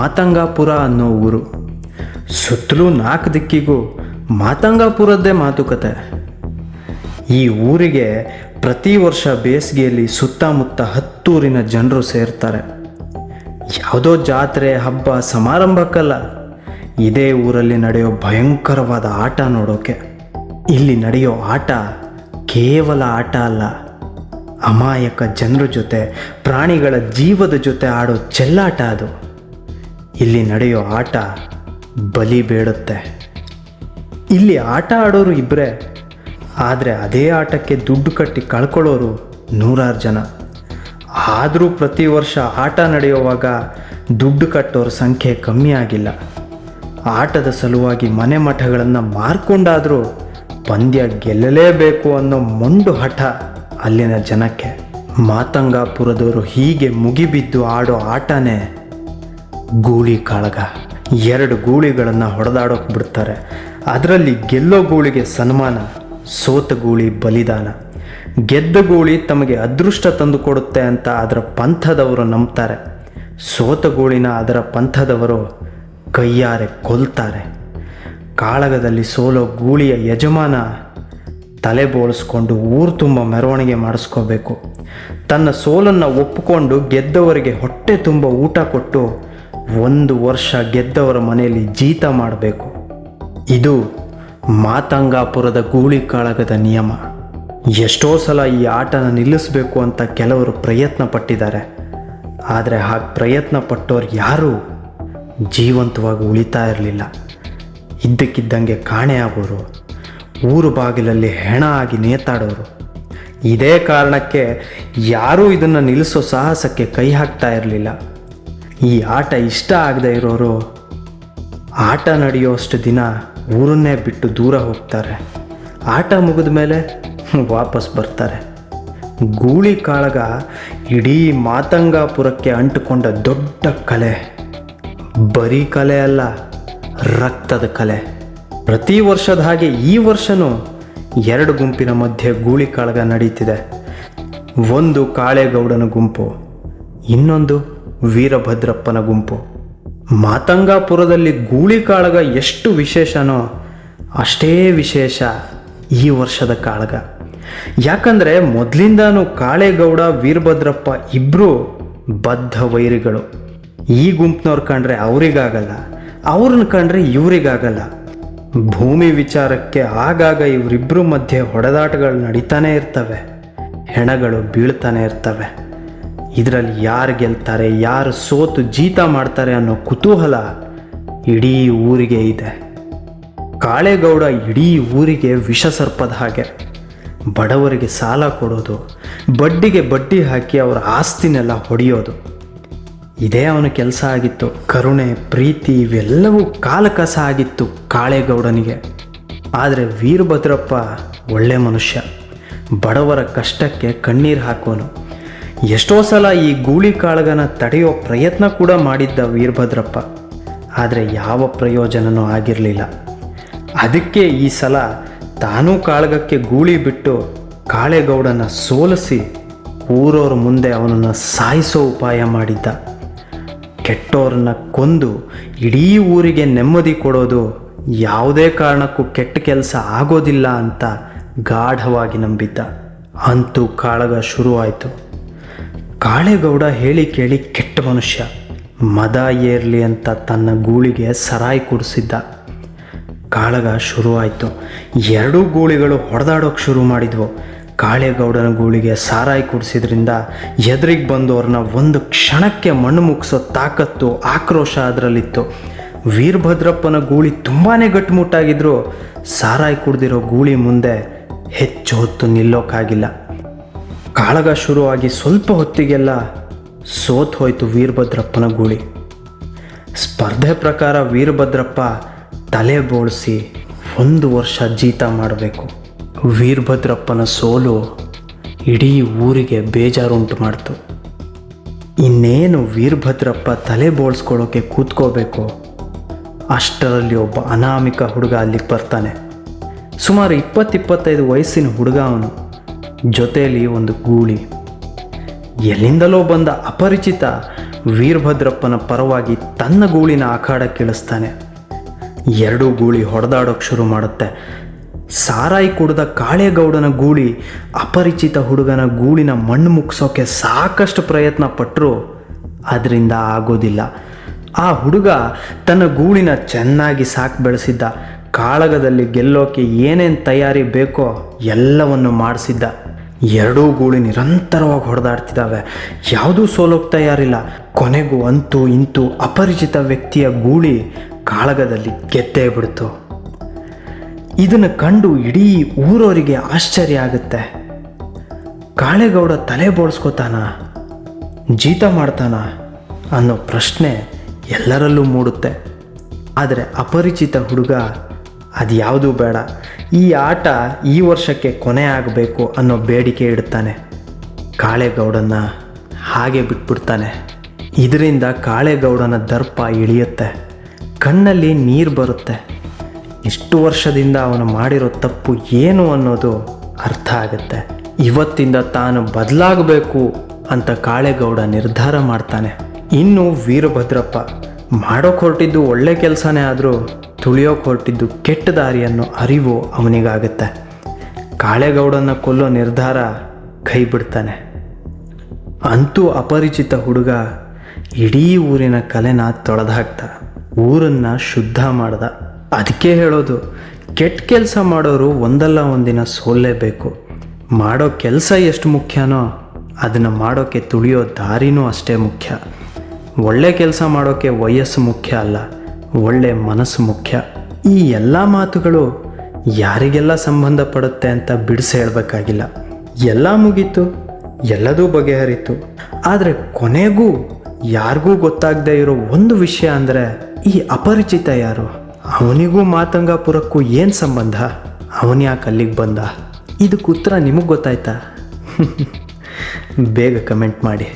ಮಾತಂಗಾಪುರ ಅನ್ನೋ ಊರು. ಸುತ್ತಲೂ ನಾಲ್ಕು ದಿಕ್ಕಿಗೂ ಮಾತಂಗಾಪುರದ್ದೇ ಮಾತುಕತೆ. ಈ ಊರಿಗೆ ಪ್ರತಿ ವರ್ಷ ಬೇಸಿಗೆಯಲ್ಲಿ ಸುತ್ತಮುತ್ತ ಹತ್ತೂರಿನ ಜನರು ಸೇರ್ತಾರೆ. ಯಾವುದೋ ಜಾತ್ರೆ, ಹಬ್ಬ, ಸಮಾರಂಭಕ್ಕಲ್ಲ. ಇದೇ ಊರಲ್ಲಿ ನಡೆಯೋ ಭಯಂಕರವಾದ ಆಟ ನೋಡೋಕೆ. ಇಲ್ಲಿ ನಡೆಯೋ ಆಟ ಕೇವಲ ಆಟ ಅಲ್ಲ. ಅಮಾಯಕ ಜನರ ಜೊತೆ, ಪ್ರಾಣಿಗಳ ಜೀವದ ಜೊತೆ ಆಡೋ ಚೆಲ್ಲಾಟ ಅದು. ಇಲ್ಲಿ ನಡೆಯೋ ಆಟ ಬಲಿ ಬೇಡುತ್ತೆ. ಇಲ್ಲಿ ಆಟ ಆಡೋರು ಇಬ್ಬರೇ ಆದರೆ ಅದೇ ಆಟಕ್ಕೆ ದುಡ್ಡು ಕಟ್ಟಿ ಕಳ್ಕೊಳ್ಳೋರು ನೂರಾರು ಜನ. ಆದರೂ ಪ್ರತಿ ವರ್ಷ ಆಟ ನಡೆಯುವಾಗ ದುಡ್ಡು ಕಟ್ಟೋರ ಸಂಖ್ಯೆ ಕಮ್ಮಿ ಆಗಿಲ್ಲ. ಆಟದ ಸಲುವಾಗಿ ಮನೆ ಮಠಗಳನ್ನು ಮಾರ್ಕೊಂಡಾದರೂ ಪಂದ್ಯ ಗೆಲ್ಲಲೇಬೇಕು ಅನ್ನೋ ಮೊಂಡು ಹಠ ಅಲ್ಲಿನ ಜನಕ್ಕೆ. ಮಾತಂಗಾಪುರದವರು ಹೀಗೆ ಮುಗಿಬಿದ್ದು ಆಡೋ ಆಟನೇ ಗೂಳಿ ಕಾಳಗ. ಎರಡು ಗೂಳಿಗಳನ್ನು ಹೊಡೆದಾಡೋಕೆ ಬಿಡ್ತಾರೆ. ಅದರಲ್ಲಿ ಗೆಲ್ಲೋ ಗೂಳಿಗೆ ಸನ್ಮಾನ, ಸೋತ ಗೂಳಿ ಬಲಿದಾನ. ಗೆದ್ದ ಗೂಳಿ ತಮಗೆ ಅದೃಷ್ಟ ತಂದುಕೊಡುತ್ತೆ ಅಂತ ಅದರ ಪಂಥದವರು ನಂಬ್ತಾರೆ. ಸೋತ ಗೂಳಿನ ಅದರ ಪಂಥದವರು ಕೈಯಾರೆ ಕೊಲ್ತಾರೆ. ಕಾಳಗದಲ್ಲಿ ಸೋಲೋ ಗೂಳಿಯ ಯಜಮಾನ ತಲೆ ಬೋಳಿಸ್ಕೊಂಡು ಊರು ತುಂಬ ಮೆರವಣಿಗೆ ಮಾಡಿಸ್ಕೋಬೇಕು. ತನ್ನ ಸೋಲನ್ನು ಒಪ್ಪಿಕೊಂಡು ಗೆದ್ದವರಿಗೆ ಹೊಟ್ಟೆ ತುಂಬ ಊಟ ಕೊಟ್ಟು ಒಂದು ವರ್ಷ ಗೆದ್ದವರ ಮನೆಯಲ್ಲಿ ಜೀತ ಮಾಡಬೇಕು. ಇದು ಮಾತಂಗಾಪುರದ ಗೂಳಿ ಕಾಳಗದ ನಿಯಮ. ಎಷ್ಟೋ ಸಲ ಈ ಆಟನ ನಿಲ್ಲಿಸಬೇಕು ಅಂತ ಕೆಲವರು ಪ್ರಯತ್ನ ಪಟ್ಟಿದ್ದಾರೆ. ಆದರೆ ಹಾಗೆ ಪ್ರಯತ್ನ ಪಟ್ಟೋರು ಯಾರೂ ಜೀವಂತವಾಗಿ ಉಳಿತಾ ಇರಲಿಲ್ಲ. ಇದ್ದಕ್ಕಿದ್ದಂಗೆ ಕಾಣೆಯಾಗೋರು ಊರು ಬಾಗಿಲಲ್ಲಿ ಹೆಣ ಆಗಿ ನೇತಾಡೋರು. ಇದೇ ಕಾರಣಕ್ಕೆ ಯಾರೂ ಇದನ್ನು ನಿಲ್ಲಿಸೋ ಸಾಹಸಕ್ಕೆ ಕೈ ಹಾಕ್ತಾ ಇರಲಿಲ್ಲ. ಈ ಆಟ ಇಷ್ಟ ಆಗದೆ ಇರೋರು ಆಟ ನಡೆಯೋಷ್ಟು ದಿನ ಊರನ್ನೇ ಬಿಟ್ಟು ದೂರ ಹೋಗ್ತಾರೆ. ಆಟ ಮುಗಿದ ಮೇಲೆ ವಾಪಸ್ ಬರ್ತಾರೆ. ಗೂಳಿ ಕಾಳಗ ಇಡೀ ಮಾತಂಗಾಪುರಕ್ಕೆ ಅಂಟುಕೊಂಡ ದೊಡ್ಡ ಕಲೆ. ಬರೀ ಕಲೆ ಅಲ್ಲ, ರಕ್ತದ ಕಲೆ. ಪ್ರತಿ ವರ್ಷದ ಹಾಗೆ ಈ ವರ್ಷನೂ ಎರಡು ಗುಂಪಿನ ಮಧ್ಯೆ ಗೂಳಿ ಕಾಳಗ ನಡೀತಿದೆ. ಒಂದು ಕಾಳೇಗೌಡನ ಗುಂಪು, ಇನ್ನೊಂದು ವೀರಭದ್ರಪ್ಪನ ಗುಂಪು. ಮಾತಂಗಾಪುರದಲ್ಲಿ ಗೂಳಿ ಕಾಳಗ ಎಷ್ಟು ವಿಶೇಷನೋ ಅಷ್ಟೇ ವಿಶೇಷ ಈ ವರ್ಷದ ಕಾಳಗ. ಯಾಕಂದರೆ ಮೊದಲಿಂದಾನು ಕಾಳೇಗೌಡ, ವೀರಭದ್ರಪ್ಪ ಇಬ್ಬರು ಬದ್ಧ ವೈರಿಗಳು. ಈ ಗುಂಪಿನವ್ರು ಕಂಡ್ರೆ ಅವರಿಗಾಗಲ್ಲ, ಅವ್ರನ್ನ ಕಂಡ್ರೆ ಇವರಿಗಾಗಲ್ಲ. ಭೂಮಿ ವಿಚಾರಕ್ಕೆ ಆಗಾಗ ಇವರಿಬ್ಬರ ಮಧ್ಯೆ ಹೊಡೆದಾಟಗಳು ನಡೀತಾನೆ ಇರ್ತವೆ, ಹೆಣಗಳು ಬೀಳ್ತಾನೆ ಇರ್ತವೆ. ಇದರಲ್ಲಿ ಯಾರು ಗೆಲ್ತಾರೆ, ಯಾರು ಸೋತು ಜೀತ ಮಾಡ್ತಾರೆ ಅನ್ನೋ ಕುತೂಹಲ ಇಡೀ ಊರಿಗೆ ಇದೆ. ಕಾಳೇಗೌಡ ಇಡೀ ಊರಿಗೆ ವಿಷಸರ್ಪದ ಹಾಗೆ. ಬಡವರಿಗೆ ಸಾಲ ಕೊಡೋದು, ಬಡ್ಡಿಗೆ ಬಡ್ಡಿ ಹಾಕಿ ಅವರ ಆಸ್ತಿನೆಲ್ಲ ಹೊಡೆಯೋದು. ಇದೇ ಅವನ ಕೆಲಸ ಆಗಿತ್ತು. ಕರುಣೆ, ಪ್ರೀತಿ ಇವೆಲ್ಲವೂ ಕಾಲಕಸ ಆಗಿತ್ತು ಕಾಳೇಗೌಡನಿಗೆ. ಆದರೆ ವೀರಭದ್ರಪ್ಪ ಒಳ್ಳೆ ಮನುಷ್ಯ. ಬಡವರ ಕಷ್ಟಕ್ಕೆ ಕಣ್ಣೀರು ಹಾಕೋನು. ಎಷ್ಟೋ ಸಲ ಈ ಗೂಳಿ ಕಾಳಗನ ತಡೆಯೋ ಪ್ರಯತ್ನ ಕೂಡ ಮಾಡಿದ್ದ ವೀರಭದ್ರಪ್ಪ. ಆದರೆ ಯಾವ ಪ್ರಯೋಜನನೂ ಆಗಿರಲಿಲ್ಲ. ಅದಕ್ಕೆ ಈ ಸಲ ತಾನೂ ಕಾಳಗಕ್ಕೆ ಗೂಳಿ ಬಿಟ್ಟು ಕಾಳೆಗೌಡನ ಸೋಲಿಸಿ ಊರವ್ರ ಮುಂದೆ ಅವನನ್ನು ಸಾಯಿಸೋ ಉಪಾಯ ಮಾಡಿದ್ದ. ಕೆಟ್ಟೋರನ್ನ ಕೊಂದು ಇಡೀ ಊರಿಗೆ ನೆಮ್ಮದಿ ಕೊಡೋದು ಯಾವುದೇ ಕಾರಣಕ್ಕೂ ಕೆಟ್ಟ ಕೆಲಸ ಆಗೋದಿಲ್ಲ ಅಂತ ಗಾಢವಾಗಿ ನಂಬಿದ್ದ. ಅಂತೂ ಕಾಳಗ ಶುರುವಾಯಿತು. ಕಾಳೇಗೌಡ ಹೇಳಿ ಕೇಳಿ ಕೆಟ್ಟ ಮನುಷ್ಯ. ಮದ ಏರ್ಲಿ ಅಂತ ತನ್ನ ಗೂಳಿಗೆ ಸರಾಯಿ ಕುಡಿಸಿದ್ದ. ಕಾಳಗ ಶುರುವಾಯಿತು. ಎರಡೂ ಗೂಳಿಗಳು ಹೊಡೆದಾಡೋಕೆ ಶುರು ಮಾಡಿದ್ವು. ಕಾಳೇಗೌಡನ ಗೂಳಿಗೆ ಸಾರಾಯಿ ಕುಡಿಸಿದ್ರಿಂದ ಎದುರಿಗೆ ಬಂದವ್ರನ್ನ ಒಂದು ಕ್ಷಣಕ್ಕೆ ಮಣ್ಣು ಮುಗಿಸೋ ತಾಕತ್ತು, ಆಕ್ರೋಶ ಅದರಲ್ಲಿತ್ತು. ವೀರಭದ್ರಪ್ಪನ ಗೂಳಿ ತುಂಬಾ ಗಟ್ಟುಮುಟ್ಟಾಗಿದ್ರು ಸಾರಾಯಿ ಕುಡ್ದಿರೋ ಗೂಳಿ ಮುಂದೆ ಹೆಚ್ಚು ಹೊತ್ತು ನಿಲ್ಲೋಕ್ಕಾಗಿಲ್ಲ ಕಾಳಗ ಶುರುವಾಗಿ ಸ್ವಲ್ಪ ಹೊತ್ತಿಗೆಲ್ಲ ಸೋತ್ ಹೋಯ್ತು ವೀರಭದ್ರಪ್ಪನ ಗೂಳಿ. ಸ್ಪರ್ಧೆ ಪ್ರಕಾರ ವೀರಭದ್ರಪ್ಪ ತಲೆ ಬೋಳಿಸಿ ಒಂದು ವರ್ಷ ಜೀತ ಮಾಡಬೇಕು. ವೀರಭದ್ರಪ್ಪನ ಸೋಲು ಇಡೀ ಊರಿಗೆ ಬೇಜಾರುಂಟು ಮಾಡ್ತು. ಇನ್ನೇನು ವೀರಭದ್ರಪ್ಪ ತಲೆ ಬೋಳ್ಸ್ಕೊಳ್ಳೋಕೆ ಕೂತ್ಕೋಬೇಕು? ಅಷ್ಟರಲ್ಲಿ ಒಬ್ಬ ಅನಾಮಿಕ ಹುಡುಗ ಅಲ್ಲಿಗೆ ಬರ್ತಾನೆ. ಸುಮಾರು ಇಪ್ಪತ್ತಿಪ್ಪತ್ತೈದು ವಯಸ್ಸಿನ ಹುಡುಗ ಅವನು. ಜೊತೆಯಲ್ಲಿ ಒಂದು ಗೂಳಿ. ಎಲ್ಲಿಂದಲೋ ಬಂದ ಅಪರಿಚಿತ ವೀರಭದ್ರಪ್ಪನ ಪರವಾಗಿ ತನ್ನ ಗೂಳಿನ ಅಖಾಡ ಕೇಳಿಸ್ತಾನೆ. ಎರಡೂ ಗೂಳಿ ಹೊಡೆದಾಡೋಕೆ ಶುರು ಮಾಡುತ್ತೆ. ಸಾರಾಯಿ ಕುಡಿದ ಕಾಳೇಗೌಡನ ಗೂಳಿ ಅಪರಿಚಿತ ಹುಡುಗನ ಗೂಳಿನ ಮಣ್ಣು ಮುಗಿಸೋಕೆ ಸಾಕಷ್ಟು ಪ್ರಯತ್ನ ಪಟ್ಟರು ಅದರಿಂದ ಆಗೋದಿಲ್ಲ. ಆ ಹುಡುಗ ತನ್ನ ಗೂಳಿನ ಚೆನ್ನಾಗಿ ಸಾಕು ಬೆಳೆಸಿದ್ದ. ಕಾಳಗದಲ್ಲಿ ಗೆಲ್ಲೋಕೆ ಏನೇನು ತಯಾರಿ ಬೇಕೋ ಎಲ್ಲವನ್ನು ಮಾಡಿಸಿದ್ದ. ಎರಡೂ ಗೂಳಿ ನಿರಂತರವಾಗಿ ಹೊಡೆದಾಡ್ತಿದ್ದಾವೆ ಯಾವುದೂ ಸೋಲೋಕೆ ತಯಾರಿಲ್ಲ. ಕೊನೆಗೂ ಅಂತೂ ಇಂತೂ ಅಪರಿಚಿತ ವ್ಯಕ್ತಿಯ ಗೂಳಿ ಕಾಳಗದಲ್ಲಿ ಗೆದ್ದೇ ಬಿಡ್ತು. ಇದನ್ನು ಕಂಡು ಇಡೀ ಊರವರಿಗೆ ಆಶ್ಚರ್ಯ ಆಗುತ್ತೆ. ಕಾಳೆಗೌಡ ತಲೆ ಬೋಳ್ಸ್ಕೋತಾನ? ಜೀತ ಮಾಡ್ತಾನ? ಅನ್ನೋ ಪ್ರಶ್ನೆ ಎಲ್ಲರಲ್ಲೂ ಮೂಡುತ್ತೆ. ಆದರೆ ಅಪರಿಚಿತ ಹುಡುಗ ಅದು ಯಾವುದೂ ಬೇಡ. ಈ ಆಟ ಈ ವರ್ಷಕ್ಕೆ ಕೊನೆ ಆಗಬೇಕು ಅನ್ನೋ ಬೇಡಿಕೆ ಇಡ್ತಾನೆ. ಕಾಳೇಗೌಡನ ಹಾಗೆ ಬಿಟ್ಬಿಡ್ತಾನೆ. ಇದರಿಂದ ಕಾಳೇಗೌಡನ ದರ್ಪ ಇಳಿಯುತ್ತೆ. ಕಣ್ಣಲ್ಲಿ ನೀರು ಬರುತ್ತೆ. ಇಷ್ಟು ವರ್ಷದಿಂದ ಅವನು ಮಾಡಿರೋ ತಪ್ಪು ಏನು ಅನ್ನೋದು ಅರ್ಥ ಆಗುತ್ತೆ. ಇವತ್ತಿಂದ ತಾನು ಬದಲಾಗಬೇಕು ಅಂತ ಕಾಳೇಗೌಡ ನಿರ್ಧಾರ ಮಾಡ್ತಾನೆ. ಇನ್ನು ವೀರಭದ್ರಪ್ಪ ಮಾಡೋಕೆ ಹೊರಟಿದ್ದು ಒಳ್ಳೆ ಕೆಲಸನೇ ಆದರೂ ತುಳಿಯೋಕೆ ಹೊರಟಿದ್ದು ಕೆಟ್ಟ ದಾರಿಯನ್ನು ಅರಿವು ಅವನಿಗಾಗುತ್ತೆ. ಕಾಳೆಗೌಡನ ಕೊಲ್ಲೋ ನಿರ್ಧಾರ ಕೈ ಬಿಡ್ತಾನೆ. ಅಂತೂ ಅಪರಿಚಿತ ಹುಡುಗ ಇಡೀ ಊರಿನ ಕಲೆನ ತೊಳೆದಾಕ್ತ, ಊರನ್ನ ಶುದ್ಧ ಮಾಡ್ದ. ಅದಕ್ಕೆ ಹೇಳೋದು, ಕೆಟ್ಟ ಕೆಲಸ ಮಾಡೋರು ಒಂದಲ್ಲ ಒಂದಿನ ಸೋಲ್ಲೇಬೇಕು ಮಾಡೋ ಕೆಲಸ ಎಷ್ಟು ಮುಖ್ಯನೋ ಅದನ್ನು ಮಾಡೋಕ್ಕೆ ತುಳಿಯೋ ದಾರಿನೂ ಅಷ್ಟೇ ಮುಖ್ಯ. ಒಳ್ಳೆ ಕೆಲಸ ಮಾಡೋಕ್ಕೆ ವಯಸ್ಸು ಮುಖ್ಯ ಅಲ್ಲ. ಒಳ್ಳೆ ಮನಸ್ಸು ಮುಖ್ಯ. ಈ ಎಲ್ಲ ಮಾತುಗಳು ಯಾರಿಗೆಲ್ಲ ಸಂಬಂಧಪಡುತ್ತೆ ಅಂತ ಬಿಡಿಸಿ ಹೇಳಬೇಕಾಗಿಲ್ಲ. ಎಲ್ಲ ಮುಗೀತು, ಎಲ್ಲದೂ ಬಗೆಹರಿತು. ಆದರೆ ಕೊನೆಗೂ ಯಾರಿಗೂ ಗೊತ್ತಾಗದೇ ಇರೋ ಒಂದು ವಿಷಯ ಅಂದರೆ ಈ ಅಪರಿಚಿತ ಯಾರು? ಅವನಿಗೂ ಮಾತಂಗಾಪುರಕ್ಕೂ ಏನು ಸಂಬಂಧ? ಅವನು ಯಾಕೆ ಅಲ್ಲಿಗೆ ಬಂದ? ಇದಕ್ಕೆ ಉತ್ತರ ನಿಮಗೆ ಗೊತ್ತಾಯ್ತಾ? ಬೇಗ ಕಮೆಂಟ್ ಮಾಡಿ.